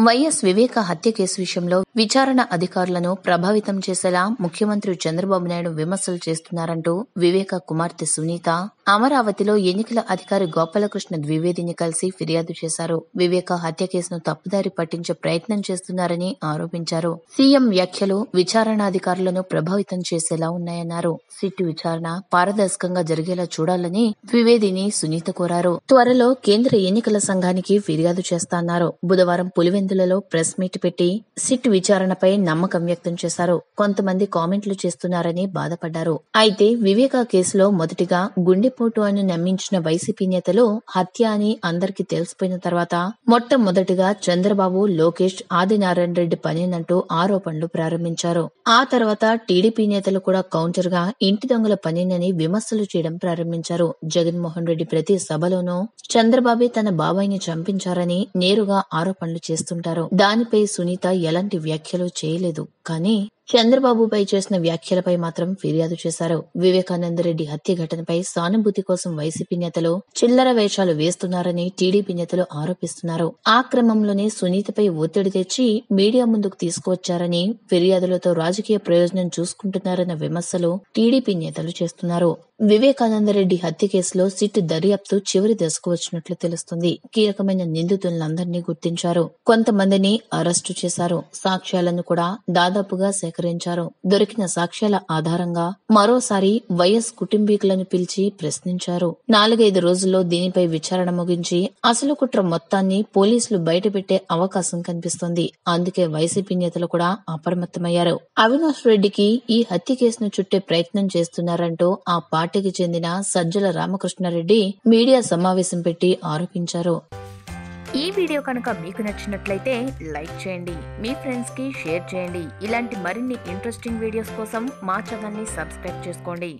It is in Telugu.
వైఎస్ వివేక హత్య కేసు విషయంలో విచారణ అధికారులను ప్రభావితం చేసేలా ముఖ్యమంత్రి చంద్రబాబు నాయుడు విమర్శలు చేస్తున్నారంటూ వివేక కుమార్తె సునీత అమరావతిలో ఎన్నికల అధికారి గోపాలకృష్ణ ద్వివేదిని కలిసి ఫిర్యాదు చేశారు. వివేక హత్య కేసును తప్పుదారి పట్టించే ప్రయత్నం చేస్తున్నారని ఆరోపించారు. సీఎం వ్యాఖ్యలు విచారణాధికారులను ప్రభావితం చేసేలా ఉన్నాయన్నారు. సిట్ విచారణ పారదర్శకంగా జరిగేలా చూడాలని ద్వివేదిని సునీత కోరారు. త్వరలో కేంద్ర ఎన్నికల సంఘానికి ఫిర్యాదు చేస్తాన్నారు. బుధవారం పులివెందులలో ప్రెస్ మీట్ పెట్టి సిట్ విచారణపై నమ్మకం వ్యక్తం చేశారు. కొంతమంది కామెంట్లు చేస్తున్నారని బాధపడ్డారు. అయితే వివేక కేసులో మొదటిగా గుండె గుండెపోటు అని నమ్మించిన వైసీపీ నేతలు హత్య అని అందరికీ తెలిసిపోయిన తర్వాత మొట్టమొదటిగా చంద్రబాబు లోకేష్ ఆదినారాయణ రెడ్డి పనేనంటూ ఆరోపణలు ప్రారంభించారు. ఆ తర్వాత టీడీపీ నేతలు కూడా కౌంటర్గా ఇంటి దొంగల పనేనని విమర్శలు చేయడం ప్రారంభించారు. జగన్మోహన్ రెడ్డి ప్రతి సభలోనూ చంద్రబాబే తన బాబాయిని చంపించారని నేరుగా ఆరోపణలు చేస్తుంటారు. దానిపై సునీత ఎలాంటి వ్యాఖ్యలు చేయలేదు. కానీ చంద్రబాబుపై చేసిన వ్యాఖ్యలపై మాత్రం ఫిర్యాదు చేశారు. వివేకానందరెడ్డి హత్య ఘటనపై సానుభూతి కోసం వైసీపీ నేతలు చిల్లర వేషాలు వేస్తున్నారని టీడీపీ నేతలు ఆరోపిస్తున్నారు. ఆ క్రమంలోనే సునీతపై ఒత్తిడి తెచ్చి మీడియా ముందుకు తీసుకువచ్చారని ఫిర్యాదులతో రాజకీయ ప్రయోజనం చూసుకుంటున్నారన్న విమర్శలు టీడీపీ నేతలు చేస్తున్నారు. వివేకానందరెడ్డి హత్య కేసులో సిట్ దర్యాప్తు చివరి దశకు వచ్చినట్లు తెలుస్తుంది. కీలకమైన నిందితులందరినీ గుర్తించారు. కొంతమందిని అరెస్టు చేశారు. సాక్ష్యాలను కూడా దాదాపుగా సేకరించారు. దొరికిన సాక్ష్యాల ఆధారంగా మరోసారి వైఎస్ కుటుంబీకులను పిలిచి ప్రశ్నించారు. నాలుగైదు రోజుల్లో దీనిపై విచారణ ముగించి అసలు కుట్ర మొత్తాన్ని పోలీసులు బయటపెట్టే అవకాశం కనిపిస్తోంది. అందుకే వైసీపీ నేతలు కూడా అప్రమత్తమయ్యారు. అవినాష్ రెడ్డికి ఈ హత్య కేసును చుట్టే ప్రయత్నం చేస్తున్నారంటూ ఆ పార్టీ పార్టీకి చెందిన సజ్జల రామకృష్ణారెడ్డి మీడియా సమావేశం పెట్టి ఆరోపించారు. ఈ వీడియో కనుక మీకు నచ్చినట్లయితే లైక్ చేయండి మీ ఫ్రెండ్స్కి షేర్ చేయండి. ఇలాంటి మరిన్ని ఇంట్రెస్టింగ్ వీడియోస్ కోసం మా ఛానల్ని సబ్స్క్రైబ్ చేసుకోండి.